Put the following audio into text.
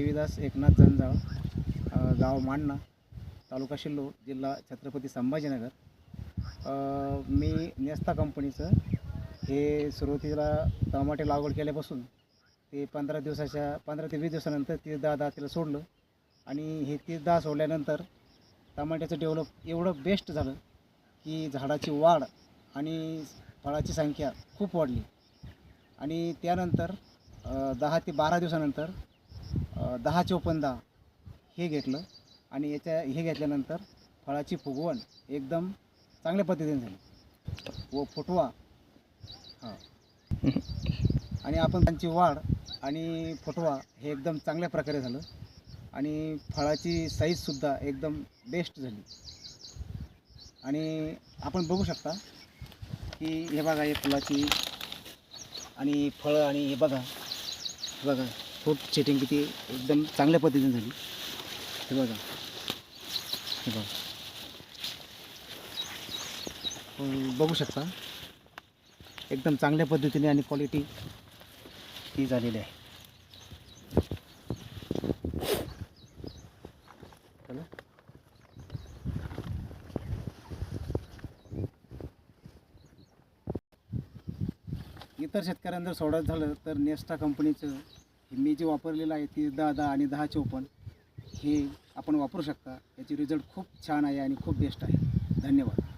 देवीदास एकनाथ जंजाळ गाव मांडणा तालुका शिल्लो जिल्हा छत्रपती संभाजीनगर. मी नेस्ता कंपनीचं हे सुरुवातीला टमाटे लागवड केल्यापासून ते पंधरा दिवसाच्या पंधरा ते वीस दिवसानंतर तीस दहा दहा तिला सोडलं. आणि हे तीस दहा सोडल्यानंतर टमाट्याचं डेव्हलप एवढं बेस्ट झालं की झाडाची वाढ आणि फळाची संख्या खूप वाढली. आणि त्यानंतर दहा ते बारा दिवसानंतर दहा चोपन्न दहा हे घेतलं आणि याच्या हे घेतल्यानंतर फळाची फुगवण एकदम चांगल्या पद्धतीने झाली. व फुटवा. हां. आणि आपण त्यांची वाढ आणि फुटवा हे एकदम चांगल्या प्रकारे झालं. आणि फळाची साईजसुद्धा एकदम बेस्ट झाली. आणि आपण बघू शकता की हे बघा हे फुलाची आणि फळं आणि हे बघा. बघा. फ्रूट सेटिंग किती एकदम चांगल्या पद्धतीने झाली. हे बघा. हे बघा. बघू शकता. एकदम चांगल्या पद्धतीने आणि क्वालिटी ती झालेली आहे. इतर शेतकऱ्यांना जर सोडायचं झालं तर नेस्टा कंपनीचं मी जे वापरलेलं आहे ती दहा दहा आणि दहा चौपन्न हे आपण वापरू शकता. याचे रिझल्ट खूप छान आहे आणि खूप बेस्ट आहे. धन्यवाद.